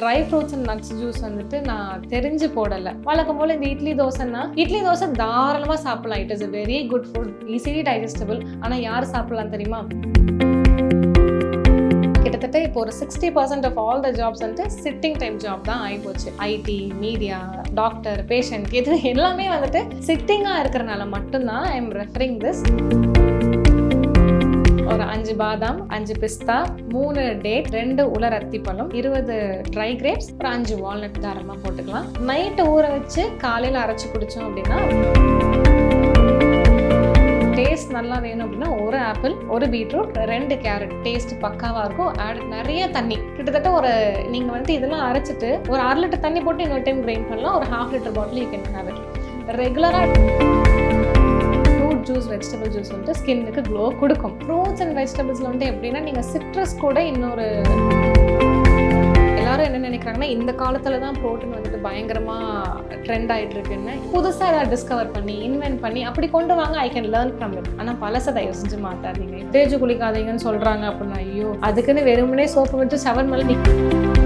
Dry fruits and nuts juice வந்துட்டு நான் தெரிஞ்சு போடலை. வழக்கம் போல் இந்த இட்லி தோசைன்னா இட்லி தோசை தாராளமாக சாப்பிடலாம். It is a very good food easily digestible ஆனால் யார் சாப்பிடலாம் தெரியுமா? கிட்டத்தட்ட இப்போ ஒரு sixty percent of all the jobs வந்துட்டு சிட்டிங் டைம் ஜாப் தான் ஆகிப்போச்சு ஐடி மீடியா டாக்டர் பேஷண்ட் இது எல்லாமே வந்துட்டு சிட்டிங்காக இருக்கிறனால மட்டும்தான் ஐ எம் ரெஃபரிங் திஸ் ஒரு அஞ்சு பாதாம் அஞ்சு பிஸ்தா மூணு டேட் ரெண்டு உலர் அத்திப்பழம் இருபது ட்ரை கிரேப்ஸ் அப்புறம் அஞ்சு வால்நட் தாராளமாக போட்டுக்கலாம். நைட்டு ஊற வச்சு காலையில் அரைச்சி குடித்தோம் அப்படின்னா டேஸ்ட் நல்லா வேணும் அப்படின்னா ஒரு ஆப்பிள் ஒரு பீட்ரூட் ரெண்டு கேரட் டேஸ்ட் பக்காவாக இருக்கும். ஆட் நிறைய தண்ணி. கிட்டத்தட்ட ஒரு நீங்கள் வந்து இதெல்லாம் அரைச்சிட்டு ஒரு அரை லிட்டர் தண்ணி போட்டு இன்னொரு டைம் கிரைண்ட் பண்ணலாம். ஒரு half litre bottle you can have it ரெகுலராக ஃப்ரூட் ஜூஸ் வெஜிடபிள் ஜூஸ் வந்துட்டு ஸ்கின்னுக்கு க்ளோ கொடுக்கும். ஃப்ரூட்ஸ் அண்ட் வெஜிடபிள்ஸில் வந்துட்டு எப்படின்னா நீங்கள் சிட்ரஸ் கூட இன்னொரு எல்லாரும் என்ன நினைக்கிறாங்கன்னா இந்த காலத்தில் தான் ப்ரோட்டீன் வந்துட்டு பயங்கரமாக ட்ரெண்ட் ஆகிட்டு இருக்குன்னு புதுசாக ஏதாவது டிஸ்கவர் பண்ணி இன்வென்ட் பண்ணி அப்படி கொண்டு வாங்க I can learn from it ஆனால் பழசை தயவு செஞ்சு மாட்டாதீங்க தேஜு குளிக்காதீங்கன்னு சொல்கிறாங்க அப்படின்னா ஐயோ அதுக்குன்னு வெறுமனே சோப்பு விட்டு ஷவர் மலை நிற்கும்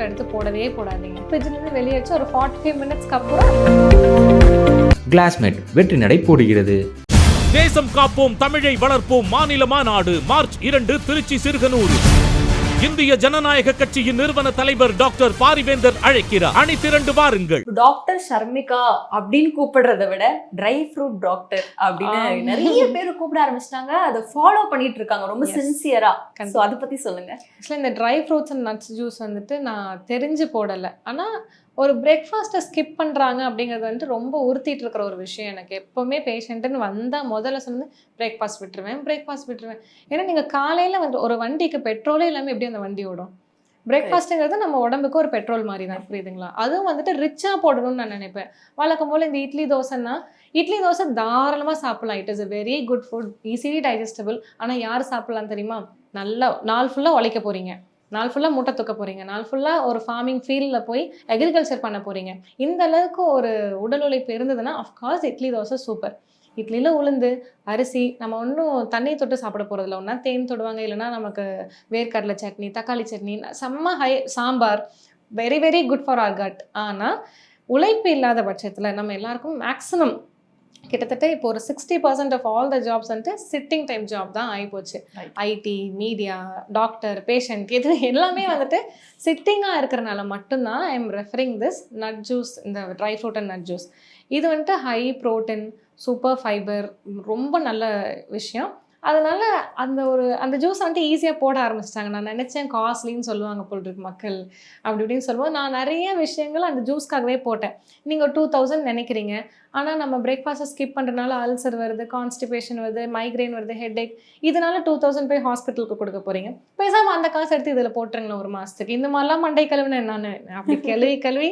ஒரு ஃப்ரூட் எடுத்து போடவே போடாதீங்க. ஃப்ரிட்ஜ்ல இருந்து வெளியே வச்சு ஒரு ஃபார்ட்டி ஃபைவ் மினிட்ஸ்க்கு அப்புறம் கிளாஸ்மேட் வெற்றி நடை போடுகிறது. தேசம் காப்போம் தமிழை வளர்ப்போம் மாநில மாநாடு மார்ச் இரண்டு திருச்சி சிறுகனூர். இந்திய ஜனநாயக கட்சியின் நிறுவன தலைவர் டாக்டர் பாரிவேந்தர் அழைக்கிறார். அணி திரண்டு வாருங்கள். டாக்டர் ஷர்மிகா அப்படின்னு கூப்பிடுறத விட ட்ரை ஃப்ரூட் டாக்டர் அப்படின்னு. நிறைய பேர் கூப்பிட ஆரம்பிச்சிட்டாங்க. அதை ஃபாலோ பண்ணிட்டு இருக்காங்க. ரொம்ப. சின்சியரா. ஸோ அதை பத்தி சொல்லுங்க. ஆக்சுவலாக இந்த dry fruits and nuts juice வந்துட்டு நான் தெரிஞ்சு போடலை. ஆனால் ஒரு பிரேக்ஃபாஸ்ட்டை ஸ்கிப் பண்ணுறாங்க அப்படிங்கிறது வந்துட்டு ரொம்ப உறுத்திட்டு இருக்கிற ஒரு விஷயம் எனக்கு. எப்போவுமே பேஷண்ட்டுன்னு வந்தால் முதல்ல சொன்னது பிரேக்ஃபாஸ்ட் விட்டுருவேன் பிரேக்ஃபாஸ்ட் விட்டுருவேன். ஏன்னா நீங்கள் காலையில் வந்து ஒரு வண்டிக்கு பெட்ரோலே இல்லாமல் எப்படி அந்த வண்டி ஓடும்? பிரேக்ஃபாஸ்ட்டுங்கிறது நம்ம உடம்புக்கு ஒரு பெட்ரோல் மாதிரி தான் புரியுதுங்களா? அதுவும் வந்துட்டு ரிச்சாக போடணும்னு நான் நினைப்பேன். வழக்கம் போல் இந்த இட்லி தோசைன்னா இட்லி தோசை தாராளமாக சாப்பிடலாம். It is a very good food easily digestible ஆனால் யார் சாப்பிடலாம் தெரியுமா? நல்லா நாள் ஃபுல்லாக உழைக்க போகிறீங்க நாள் ஃபுல்லாக மூட்டை தூக்க போகிறீங்க நாள் ஃபுல்லாக ஒரு ஃபார்மிங் ஃபீல்டில் போய் அக்ரிகல்ச்சர் பண்ண போகிறீங்க இந்த அளவுக்கு ஒரு உடல் உழைப்பு இருந்ததுன்னா of course idli dosa super இட்லியில் உளுந்து அரிசி நம்ம ஒன்றும் தண்ணி தொட்டு சாப்பிட போகிறதில்ல ஒன்றா தேன் தொடுவாங்க இல்லைன்னா நமக்கு வேர்க்கடலை சட்னி தக்காளி சட்னி செம்ம high sambar very very good for our gut ஆனால் உழைப்பு இல்லாத பட்சத்தில் நம்ம எல்லாருக்கும் மேக்ஸிமம் கிட்டத்தட்ட இப்போ ஒரு sixty percent of all the jobs வந்துட்டு சிட்டிங் டைம் ஜாப் தான் ஆகிப்போச்சு. ஐடி மீடியா டாக்டர் பேஷண்ட் இது எல்லாமே வந்துட்டு சிட்டிங்காக இருக்கிறனால மட்டும்தான் I am referring this nut juice இந்த dry fruit and nut juice இது வந்துட்டு ஹை ப்ரோட்டீன் சூப்பர் ஃபைபர் ரொம்ப நல்ல விஷயம். அதனால அந்த ஒரு அந்த ஜூஸ் வந்துட்டு ஈஸியாக போட ஆரம்பிச்சிட்டாங்க. நான் நினச்சேன் காஸ்ட்லின்னு சொல்லுவாங்க போல் இருக்கு மக்கள். அப்படி இப்படின்னு சொல்லுவோம் நான் நிறைய விஷயங்கள் அந்த ஜூஸ்க்காகவே போட்டேன். நீங்கள் டூ தௌசண்ட் நினைக்கிறீங்க. ஆனால் நம்ம பிரேக்ஃபாஸ்ட்டை ஸ்கிப் பண்ணுறதுனால அல்சர் வருது கான்ஸ்டிபேஷன் வருது மைக்ரைன் வருது ஹெட்ஏக் இதனால டூ தௌசண்ட் போய் ஹாஸ்பிட்டலுக்கு கொடுக்க போகிறீங்க பேசாமல் அந்த காசு எடுத்து இதில் போட்டுருங்களேன் ஒரு மாதத்துக்கு இந்த மாதிரிலாம் மண்டை கழுவுனேன் நான். அப்படி கழுவி கழுவி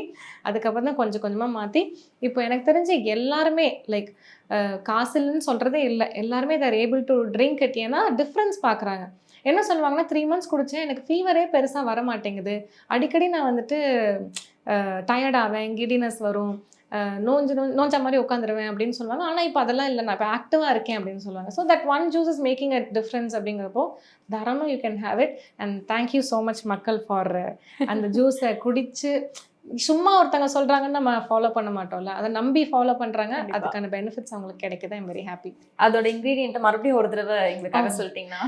அதுக்கப்புறம் தான் கொஞ்சம் கொஞ்சமாக மாற்றி இப்போ எனக்கு தெரிஞ்சு எல்லாருமே லைக் காசு இல்லைன்னு சொல்கிறதே இல்லை. எல்லாருமே they're able to drink it ஏன்னா டிஃப்ரென்ஸ் பார்க்குறாங்க என்ன சொல்லுவாங்கன்னா த்ரீ மந்த்ஸ் குடித்தேன் எனக்கு ஃபீவரே பெருசாக வர மாட்டேங்குது அடிக்கடி நான் வந்துட்டு டயர்ட் ஆவேன் கிடினஸ் வரும். நோஞ்சு நோ நோஞ்ச மாதிரி உட்காந்துருவேன் அப்படின்னு சொல்லுவாங்க. ஆனால் இப்போ அதெல்லாம் இல்லை. நான் இப்போ ஆக்டிவாக இருக்கேன் அப்படின்னு சொல்லுவாங்க. So that one juice is making a difference அப்படிங்கிறப்போ தாராளமாக you can have it and thank you so much மக்கள் ஃபார் அந்த ஜூஸை குடித்து சும்மா ஒருத்தங்க சொல்கிறாங்கன்னு நம்ம ஃபாலோ பண்ண மாட்டோம்ல. அதை நம்பி ஃபாலோ பண்ணுறாங்க கண்டிப்பா. அதுக்கான பெனிஃபிட்ஸ் அவங்களுக்கு கிடைக்குது. ஐம் வெரி ஹாப்பி அதோட இன்கிரீடியன்ட் மறுபடியும் ஒரு தடவை எங்களுக்காக. சொல்லிட்டீங்கன்னா?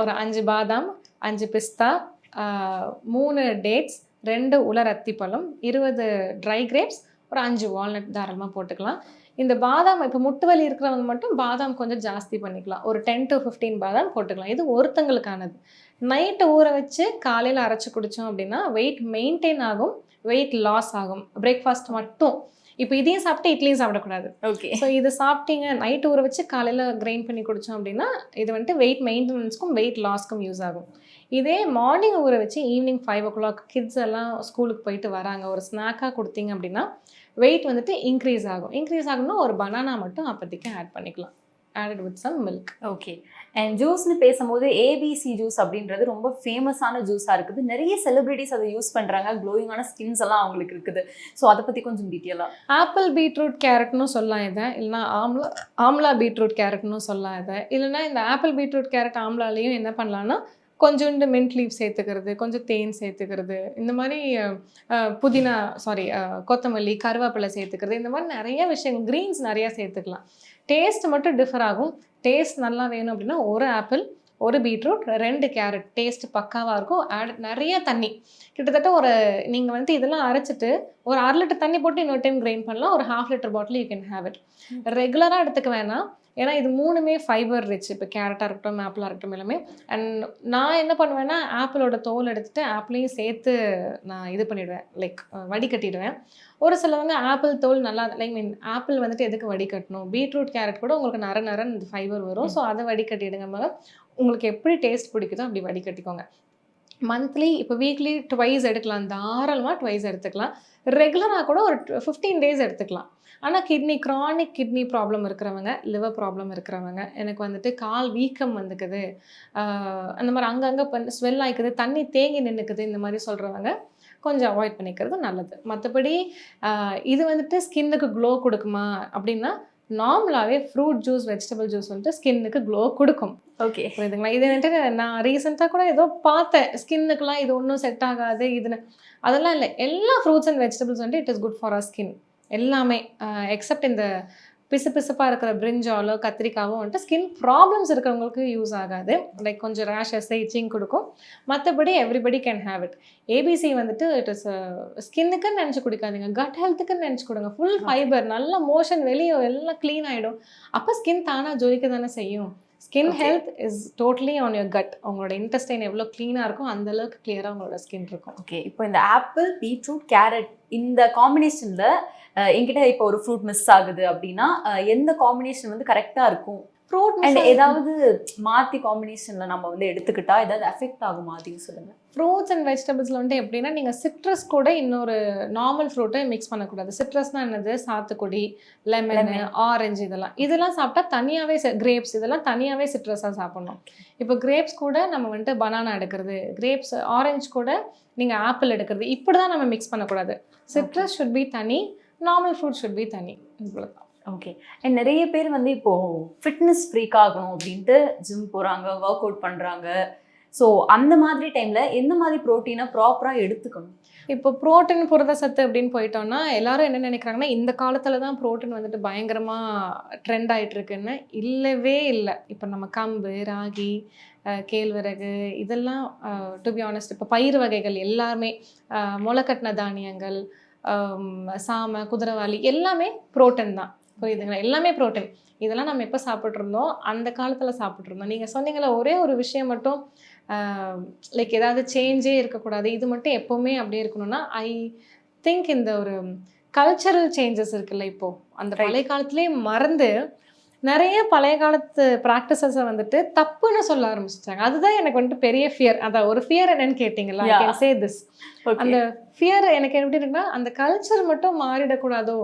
ஒரு அஞ்சு பாதாம் அஞ்சு பிஸ்தா மூணு டேட்ஸ் ரெண்டு உலர் அத்திப்பழம் இருபது ட்ரை கிரேப்ஸ் ஒரு அஞ்சு வால்நட் தாராளமாக போட்டுக்கலாம். இந்த பாதாம் இப்போ முட்டு வலி இருக்கிறவங்க மட்டும் பாதாம் கொஞ்சம் ஜாஸ்தி பண்ணிக்கலாம். ஒரு டென் டு ஃபிஃப்டீன் பாதாம் போட்டுக்கலாம். இது ஒருத்தங்களுக்கானது. நைட்டு ஊற வச்சு காலையில் அரைச்சி குடித்தோம் அப்படின்னா வெயிட் மெயின்டைன் ஆகும். வெயிட் லாஸ் ஆகும். பிரேக்ஃபாஸ்ட் மட்டும். இப்போ இதையும் சாப்பிட்டு இட்லியும் சாப்பிடக்கூடாது. ஓகே ஸோ இது சாப்பிட்டீங்க நைட் ஊற வச்சு காலையில் கிரைண்ட் பண்ணி குடித்தோம் அப்படின்னா இது வந்துட்டு வெயிட் மெயின்டெனன்ஸ்க்கும் வெயிட் லாஸ்க்கும் யூஸ் ஆகும். இதே மார்னிங் ஊற வச்சு evening five o'clock kids எல்லாம் ஸ்கூலுக்கு போயிட்டு வராங்க. ஒரு ஸ்நாக்காக கொடுத்தீங்க அப்படின்னா வெயிட் வந்துட்டு இன்க்ரீஸ் ஆகும். இன்க்ரீஸ் ஆகணும்னா ஒரு பனானா மட்டும் அப்போதைக்கு ஆட் பண்ணிக்கலாம். Added with some milk okay and ஜூஸ்னு பேசும்போது ஏபிசி ஜூஸ் அப்படின்றது ரொம்ப ஃபேமஸான ஜூஸாக இருக்குது. நிறைய செலிபிரிட்டிஸ் அதை யூஸ் பண்ணுறாங்க க்ளோயிங்கான ஸ்கின்ஸ் எல்லாம் அவங்களுக்கு இருக்குது. ஸோ அதை பற்றி கொஞ்சம் டீட்டெயிலாக ஆப்பிள் பீட்ரூட் கேரட்னு சொல்லலாம் இதை. இல்லைனா ஆம்லா ஆம்லா பீட்ரூட் கேரட்னு சொல்லலாம் இதை. இல்லைனா இந்த ஆப்பிள் பீட்ரூட் கேரட் ஆம்லாலையும் என்ன பண்ணலாம்னா கொஞ்சோண்டு மின்ட் லீவ் சேர்த்துக்கிறது கொஞ்சம் தேன் சேர்த்துக்கிறது இந்த மாதிரி புதினா சாரி கொத்தமல்லி கருவேப்பிலை சேர்த்துக்கிறது இந்த மாதிரி நிறைய விஷயங்கள் க்ரீன்ஸ் நிறையா சேர்த்துக்கலாம். டேஸ்ட் மட்டும் டிஃபர் ஆகும். டேஸ்ட் நல்லா வேணும் அப்படின்னா ஒரு ஆப்பிள் ஒரு பீட்ரூட் ரெண்டு கேரட் டேஸ்ட் பக்காவாக இருக்கும். ஆட் நிறைய தண்ணி. கிட்டத்தட்ட ஒரு நீங்கள் வந்து இதெல்லாம் அரைச்சிட்டு ஒரு அரை லிட்டர் தண்ணி போட்டு இன்னொரு டைம் கிரைண்ட் பண்ணலாம். ஒரு half litre bottle you can have it ரெகுலராக எடுத்துக்க வேணாம். ஏன்னா இது மூணுமே ஃபைபர் ரிச் இப்போ கேரட்டாக இருக்கட்டும் ஆப்பிளாக இருக்கட்டும் எல்லாமே. அண்ட் நான் என்ன பண்ணுவேன்னா ஆப்பிளோட தோல் எடுத்துகிட்டு ஆப்பிளையும் சேர்த்து நான் இது பண்ணிவிடுவேன் லைக் வடிகட்டிடுவேன். ஒரு சிலவங்க ஆப்பிள் தோல் நல்லா லைக் மீன் ஆப்பிள் வந்துட்டு எதுக்கு வடிகட்டணும்? பீட்ரூட் கேரட் கூட உங்களுக்கு நர நரன் ஃபைபர் வரும். ஸோ அதை வடிகட்டிடுங்க மேலே உங்களுக்கு எப்படி டேஸ்ட் பிடிக்குதோ அப்படி வடிகட்டிக்கோங்க. மந்த்லி இப்போ வீக்லி ட்வைஸ் எடுக்கலாம். தாராளமாக ட்வைஸ் எடுத்துக்கலாம். ரெகுலராக கூட ஒரு ஃபிஃப்டீன் டேஸ் எடுத்துக்கலாம். ஆனால் கிட்னி chronic கிட்னி ப்ராப்ளம் இருக்கிறவங்க லிவர் ப்ராப்ளம் இருக்கிறவங்க எனக்கு வந்துட்டு கால் வீக்கம் வந்துக்குது. அந்த மாதிரி அங்கங்கே பண்ண ஸ்வெல் ஆயிக்குது தண்ணி தேங்கி நின்றுக்குது இந்த மாதிரி சொல்கிறவங்க கொஞ்சம் அவாய்ட் பண்ணிக்கிறது நல்லது. மற்றபடி இது வந்துட்டு ஸ்கின்னுக்கு க்ளோ கொடுக்குமா? அப்படின்னா நார்மலாகவே ஃப்ரூட் ஜூஸ் வெஜிடபிள் ஜூஸ் வந்துட்டு ஸ்கின்னுக்கு க்ளோ கொடுக்கும். ஓகே புரியுதுங்களா? இது வந்துட்டு நான் ரீசெண்டாக கூட ஏதோ பார்த்தேன். ஸ்கின்னுக்குலாம் இது ஒன்றும் செட் ஆகாது இதுன்னு. அதெல்லாம் இல்லை. எல்லா ஃப்ரூட்ஸ் அண்ட் வெஜிடபிள்ஸ் வந்துட்டு it is good for our skin எல்லாமே எக்ஸப்ட் இந்த பிசு பிசுப்பாக இருக்கிற பிரிஞ்சாலோ கத்திரிக்காவோ வந்துட்டு ஸ்கின் ப்ராப்ளம்ஸ் இருக்கிறவங்களுக்கு யூஸ் ஆகாது. லைக் கொஞ்சம் ரேஷஸ் இச்சிங் கொடுக்கும். மற்றபடி everybody can have it ABC வந்துட்டு இட் இஸ் ஸ்கின்னுக்குன்னு நினச்சி குடிக்காதீங்க. கட் ஹெல்த்துக்குன்னு நினச்சி கொடுங்க. ஃபுல் ஃபைபர் நல்ல மோஷன் வெளியே எல்லாம் க்ளீன் ஆகிடும் அப்போ ஸ்கின் தானாக ஜொலிக்க தானே செய்யும். Skin. Health is totally on your gut உங்களோட இன்டெஸ்டைன் எவ்வளோ க்ளீனாக இருக்கும் அந்த அளவுக்கு கிளியராக உங்களோட ஸ்கின் இருக்கும். ஓகே இப்போ இந்த ஆப்பிள் பீட்ரூட் கேரட் இந்த காம்பினேஷன்ல என்கிட்ட இப்போ ஒரு ஃப்ரூட் மிஸ் ஆகுது அப்படின்னா எந்த காம்பினேஷன் வந்து கரெக்டா இருக்கும்? ஃப்ரூட் அண்ட் ஏதாவது மாத்தி காம்பினேஷன்ல நம்ம வந்து எடுத்துக்கிட்டா ஏதாவது எஃபெக்ட் ஆகுமா? அதையும் சொல்லுங்க. ஃப்ரூட்ஸ் அண்ட் வெஜிடபிள்ஸில் வந்துட்டு எப்படின்னா நீங்கள் சிட்ரஸ் கூட இன்னொரு நார்மல் ஃப்ரூட்டை மிக்ஸ் பண்ணக்கூடாது. சிட்ரஸ்னால் என்னது? சாத்துக்குடி லெமன். ஆரஞ்சு இதெல்லாம். இதெல்லாம் சாப்பிட்டா தனியாகவே கிரேப்ஸ் இதெல்லாம் தனியாகவே சிட்ரஸாக சாப்பிடணும். இப்போ கிரேப்ஸ் கூட நம்ம வந்துட்டு பனானா எடுக்கிறது கிரேப்ஸ் ஆரஞ்சு கூட நீங்கள் ஆப்பிள் எடுக்கிறது இப்படி தான் நம்ம மிக்ஸ் பண்ணக்கூடாது. சிட்ரஸ் ஷுட் பி தனி நார்மல் ஃப்ரூட் ஷுட் பி தனி. இவ்வளோதான் ஓகே அண்ட் நிறைய பேர் வந்து இப்போ ஃபிட்னஸ் ஃப்ரீக் ஆகணும் அப்படின்ட்டு ஜிம் போறாங்க ஒர்க் அவுட் பண்றாங்க. ஸோ அந்த மாதிரி டைம்ல எந்த மாதிரி ப்ரோட்டீனை ப்ராப்பரா எடுத்துக்கணும்? இப்போ புரோட்டீன் புரத சத்து அப்படின்னு போயிட்டோம்னா எல்லாரும் என்ன நினைக்கிறாங்கன்னா இந்த காலத்துல தான் புரோட்டீன் வந்துட்டு பயங்கரமா ட்ரெண்ட் ஆயிட்டு இருக்குன்னு இல்லவே இல்லை. இப்போ நம்ம கம்பு ராகி கேழ்வரகு இதெல்லாம் டு பி ஆனஸ்ட் இப்போ பயிர் வகைகள் எல்லாமே அஹ், முளைக்கட்டின தானியங்கள் சாமை குதிரைவாலி எல்லாமே புரோட்டீன் தான். புரியுதுங்களா? எல்லாமே புரோட்டீன் இதெல்லாம் நம்ம எப்போ சாப்பிட்ருந்தோம் அந்த காலத்தில் சாப்பிட்ருந்தோம் நீங்கள் சொன்னீங்களா ஒரே ஒரு விஷயம் மட்டும் லைக் ஏதாவது சேஞ்சே இருக்கக்கூடாது. இது மட்டும் எப்போவுமே அப்படியே இருக்கணும்னா ஐ திங்க் இந்த ஒரு கல்ச்சரல் சேஞ்சஸ் இருக்குல்ல இப்போ. அந்த. பழைய காலத்திலே மறந்து நிறைய பழைய காலத்து ப்ராக்டிசஸை வந்துட்டு தப்புன்னு சொல்ல ஆரம்பிச்சிட்டாங்க. அதுதான் எனக்கு வந்துட்டு பெரிய ஃபியர் அதான் ஒரு ஃபியர் என்னன்னு கேட்டிங்களா. Say this. அந்த ஃபியர் எனக்கு எப்படி இருக்குன்னா அந்த கல்ச்சர் மட்டும் மாறிடக்கூடாதோ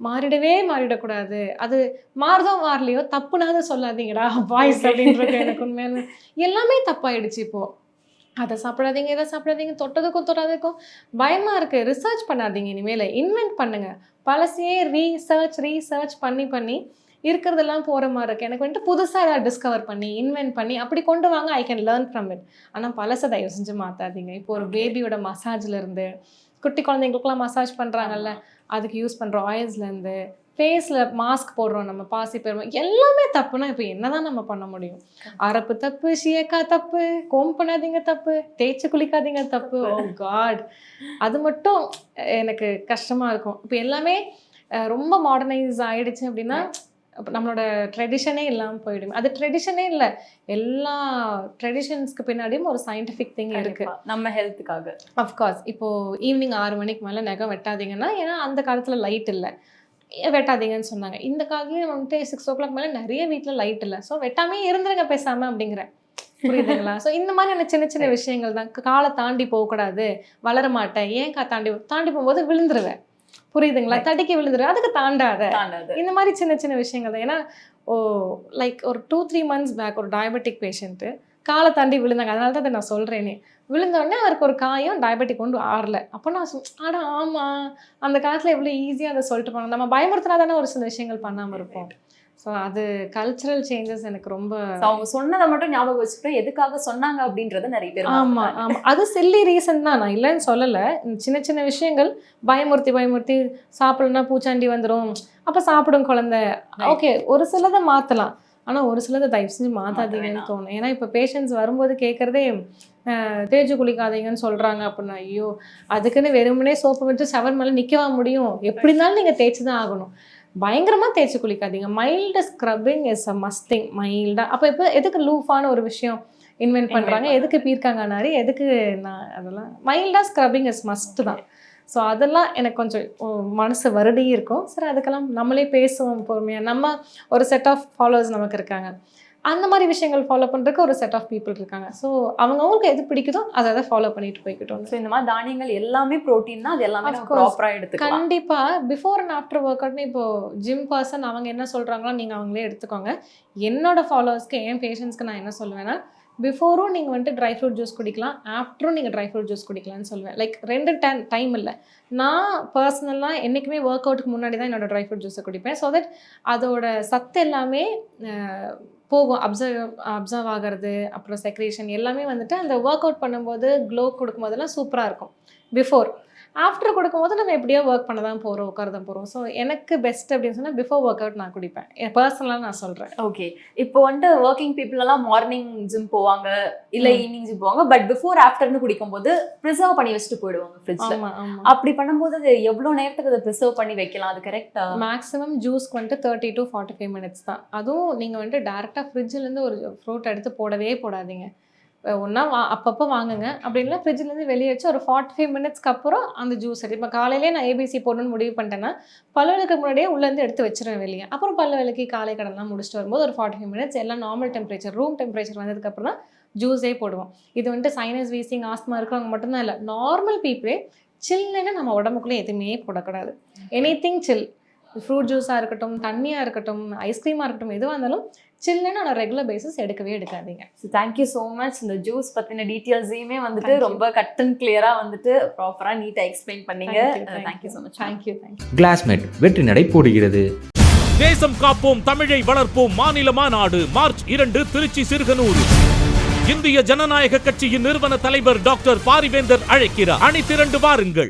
மாறிடவே மாறிடக்கூடாது. அது மாறுதோ மாறலையோ தப்புனாவது சொல்லாதீங்கடா பாய்ஸ். அப்படின்றது எனக்கு உண்மையான எல்லாமே தப்பாயிடுச்சு இப்போ. அதை சாப்பிடாதீங்க இதை சாப்பிடாதீங்க தொட்டதுக்கும் தொடாததுக்கும் பயமா இருக்கு. ரிசர்ச் பண்ணாதீங்க இனிமேல். இன்வென்ட் பண்ணுங்க. பழசையே ரீசர்ச் ரீசர்ச் பண்ணி பண்ணி இருக்கிறதெல்லாம் போகிற மாதிரி இருக்கு. எனக்கு வந்துட்டு புதுசாக ஏதாவது டிஸ்கவர் பண்ணி இன்வென்ட் பண்ணி அப்படி கொண்டு வாங்க I can learn from it ஆனால் பழசை தயவு செஞ்சு மாற்றாதீங்க இப்போ ஒரு பேபியோட மசாஜ்ல இருந்து குட்டி குழந்தைங்களுக்குலாம் மசாஜ் பண்ணுறாங்கல்ல அதுக்கு யூஸ் பண்ணுற ஆயில்ஸ்லேருந்து ஃபேஸில் மாஸ்க் போடுறோம் நம்ம பாசி பெருமை எல்லாமே தப்புனா இப்போ என்னதான் நம்ம பண்ண முடியும்? அரப்பு தப்பு ஷியக்கா தப்பு கோம் பண்ணாதீங்க தப்பு தேய்ச்சி குளிக்காதீங்க தப்பு. ஓ காட் அது மட்டும் எனக்கு கஷ்டமாக இருக்கும். இப்போ எல்லாமே ரொம்ப மாடர்னைஸ் ஆயிடுச்சு அப்படின்னா அப்ப நம்மளோட ட்ரெடிஷனே இல்லாமல் போயிடும். அது ட்ரெடிஷனே இல்லை. எல்லா ட்ரெடிஷன்ஸ்க்கு பின்னாடியும் ஒரு சயின்டிஃபிக் திங் இருக்கு. நம்ம ஹெல்த்துக்காக அஃப்கோர்ஸ் இப்போ ஈவினிங் ஆறு மணிக்கு மேலே நகம் வெட்டாதீங்கன்னா ஏன்னா அந்த காலத்தில் லைட் இல்லை. வெட்டாதீங்கன்னு சொன்னாங்க. இந்த காலத்துலேயும் வந்துட்டு சிக்ஸ் ஓ கிளாக் மேலே நிறைய வீட்டில் லைட் இல்லை. ஸோ வெட்டாமே இருந்துருங்க பேசாம அப்படிங்கிறேன். புரியுதுங்களா? ஸோ இந்த மாதிரியான சின்ன சின்ன விஷயங்கள் தான். காலை தாண்டி போகக்கூடாது. வளர மாட்டேன் ஏன் கா தாண்டி தாண்டி போகும்போது விழுந்துருவேன். புரியுதுங்களா. தடிக்கி விழுந்துருவேன் அதுக்கு தாண்டாத. இந்த மாதிரி சின்ன சின்ன விஷயங்கள் தான். ஏன்னா ஓ லைக் ஒரு டூ த்ரீ மந்த்ஸ் பேக் ஒரு டயபெட்டிக் பேஷண்ட்டு காலை தாண்டி விழுந்தாங்க. அதனால தான் அதை நான் சொல்கிறேனே விழுந்த உடனே அவருக்கு ஒரு காயம் டயபெட்டிக் கொண்டு ஆறல. அப்போ நான் அட ஆமாம் அந்த காலத்தில் எவ்வளோ ஈஸியாக அதை சொல்லிட்டு போனாங்க. நம்ம பயமுறுத்தினா தானே ஒரு சில விஷயங்கள் பண்ணாமல் இருப்போம். ஸோ அது கல்ச்சுரல் சேஞ்சஸ் எனக்கு ரொம்ப அவங்க சொன்னதை மட்டும் ஞாபகம் வச்சுக்கிட்டு எதுக்காக சொன்னாங்க அப்படின்றத நிறைய பேர் ஆமா மறந்துட்டாங்க. ஆமா அது சில்லி ரீசன் தான். நான் இல்லைன்னு சொல்லல. சின்ன சின்ன விஷயங்கள். பயமுறுத்தி பயமுறுத்தி சாப்பிடலன்னா பூச்சாண்டி வந்துடும் அப்ப சாப்பிடும் குழந்தை. ஓகே ஒரு சிலதை மாத்தலாம். ஆனா ஒரு சிலதை தயவு செஞ்சு மாத்தாதீங்கன்னு வேணாம். தோணும். ஏன்னா இப்ப பேஷண்ட்ஸ் வரும்போது கேட்கறதே தேய்ச்சு குளிக்காதீங்கன்னு சொல்றாங்க அப்படின்னா ஐயோ அதுக்குன்னு வெறுமனே சோப்பு வச்சு ஷவர் மேல நிக்கவா முடியும்? எப்படி இருந்தாலும் நீங்க தேய்ச்சி தான் ஆகணும். பயங்கரமா தேய்ச்சி குளிக்காதீங்க. மைல்டு ஸ்க்ரப்பிங் இஸ் அ மஸ்டிங் மைல்டா அப்ப இப்போ எதுக்கு லூஃபான ஒரு விஷயம் இன்வென்ட் பண்றாங்க? பண்றாங்க. எதுக்கு பீர்க்காங்கனாரி? எதுக்கு நான் அதெல்லாம் மைல்டா ஸ்க்ரப்பிங் இஸ் மஸ்ட் தான். ஸோ அதெல்லாம் எனக்கு கொஞ்சம் மனசு வருடி இருக்கும். சரி அதுக்கெல்லாம் நம்மளே பேசுவோம் பொறுமையா. நம்ம ஒரு செட் ஆஃப் ஃபாலோவர்ஸ் நமக்கு இருக்காங்க. அந்த மாதிரி விஷயங்கள் ஃபாலோ பண்றதுக்கு ஒரு செட் ஆஃப் பீப்புள் இருக்காங்க. ஸோ அவங்கவுங்களுக்கு எது பிடிக்குதோ அதை அதை ஃபாலோ பண்ணிட்டு போய்க்கிட்டோம். So, இந்த மாதிரி தானியங்கள் எல்லாமே ப்ரோட்டீன் தான் அது எல்லாமே Of நம்ம course. ப்ராப்பரா எடுத்துக்கலாம். கண்டிப்பா. பிஃபோர் அண்ட் ஆஃப்டர் ஒர்க் அவுட்னு இப்போ ஜிம் பர்சன் அவங்க என்ன சொல்றாங்களோ நீங்க அவங்களே எடுத்துக்கோங்க. என்னோட ஃபாலோவர்ஸ்க்கு என் பேஷண்ட்ஸ்க்கு நான் என்ன சொல்லுவேன்னா பிஃபோரும் நீங்கள் வந்துட்டு ட்ரை ஃப்ரூட் ஜூஸ் குடிக்கலாம். ஆஃப்டரும் நீங்கள் ட்ரை ஃப்ரூட் ஜூஸ் குடிக்கலாம்னு சொல்லுவேன் லைக் ரெண்டு டைம் டைம் இல்லை. நான் பர்சனலாக என்றைக்குமே ஒர்க் அவுட்டுக்கு முன்னாடி தான் என்னோடய ட்ரை ஃப்ரூட் ஜூஸை குடிப்பேன். ஸோ தட் அதோட சத்து எல்லாமே போகும். அப்சர்வ் அப்சர்வ் ஆகிறது அப்புறம் செக்ரேஷன் எல்லாமே வந்துட்டு அந்த ஒர்க் அவுட் பண்ணும்போது க்ளோ கொடுக்கும்போதெல்லாம் சூப்பராக இருக்கும். பிஃபோர் ஆஃப்டர் கொடுக்கும்போது நம்ம எப்படியோ ஒர்க் பண்ண தான் போகிறோம் உட்கார தான் போகிறோம் ஸோ எனக்கு பெஸ்ட் அப்படின்னு சொன்னால் பிஃபோர் ஒர்க் அவுட் நான் குடிப்பேன். பர்சனலாக நான் சொல்கிறேன் ஓகே இப்போ வந்துட்டு ஒர்க்கிங் பீப்புள் எல்லாம் மார்னிங் ஜிம் போவாங்க இல்ல. ஈவினிங் ஜிம் போவாங்க பட் பிஃபோர் ஆஃப்டர்னு குடிக்கும்போது ப்ரிசர்வ் பண்ணி வச்சுட்டு போயிடுவாங்க ஃப்ரிட்ஜ்ல அப்படி பண்ணும்போது அது எவ்வளவு நேரத்துக்கு அதை ப்ரிசர்வ் பண்ணி வைக்கலாம்? அது கரெக்டா மேக்ஸிமம் ஜூஸ்க்கு வந்துட்டு thirty to forty five minutes தான். அதுவும் நீங்கள் வந்துட்டு டேரெக்டாக ஃப்ரிட்ஜிலேருந்து ஒரு ஃப்ரூட் எடுத்து போடவே போடாதீங்க. ஒன்றா வா அப்பப்போ வாங்குங்க. அப்படி இல்லை ஃப்ரிட்ஜிலேருந்து வெளியே வச்சு ஒரு ஃபார்ட்டி ஃபைவ் மினிட்ஸ்க்கு அப்புறம் அந்த ஜூஸ் எடுத்து இப்போ காலையிலே நான் ஏபிசி போடணும்னு முடிவு பண்ணிட்டேன்னா பல்லு விளக்கு முன்னாடியே உள்ளேருந்து எடுத்து வச்சிருவேன் வெளியே. அப்புறம் பல்லு விளக்கி காலை கடன்லாம் முடிச்சுட்டு வரும்போது ஒரு ஃபார்ட்டி ஃபைவ் மினிட்ஸ் எல்லாம் நார்மல் டெம்பரேச்சர் ரூம் டெம்பரேச்சர் வந்ததுக்கப்புறம் தான் ஜூஸே போடுவோம். இது வந்துட்டு சைனஸ் வீசிங் ஆஸ்மா இருக்கிறவங்க மட்டும்தான் இல்லை நார்மல் பீப்புளே சில்லுன்னு நம்ம உடம்புக்குள்ளே எதுவுமே போடக்கூடாது. எனி திங் சில் ஃப்ரூட் ஜூஸாக இருக்கட்டும் தண்ணியாக இருக்கட்டும் ஐஸ்கிரீமாக இருக்கட்டும் எதுவாக இருந்தாலும் சில்லுன்னு நான் ரெகுலர் பேசிஸ் எடுக்கவே எடுக்காதீங்க. So thank you so much இந்த ஜூஸ் பத்தின டீட்டெயில்ஸையுமே வந்துட்டு. ரொம்ப கட் அண்ட் கிளியரா வந்துட்டு ப்ராப்பரா நீட்டா எக்ஸ்பிளைன் பண்ணீங்க. Thank you so much thank you thank you classmate வெற்றி நடை போடுகிறது. தேசம் காப்போம் தமிழை வளர்ப்போம் மாநில மாநாடு மார்ச் இரண்டு திருச்சி சிறுகனூர். இந்திய ஜனநாயக கட்சியின் நிறுவன தலைவர் டாக்டர் பாரிவேந்தர் அழைக்கிறார். அணி திரண்டு வாருங்கள்.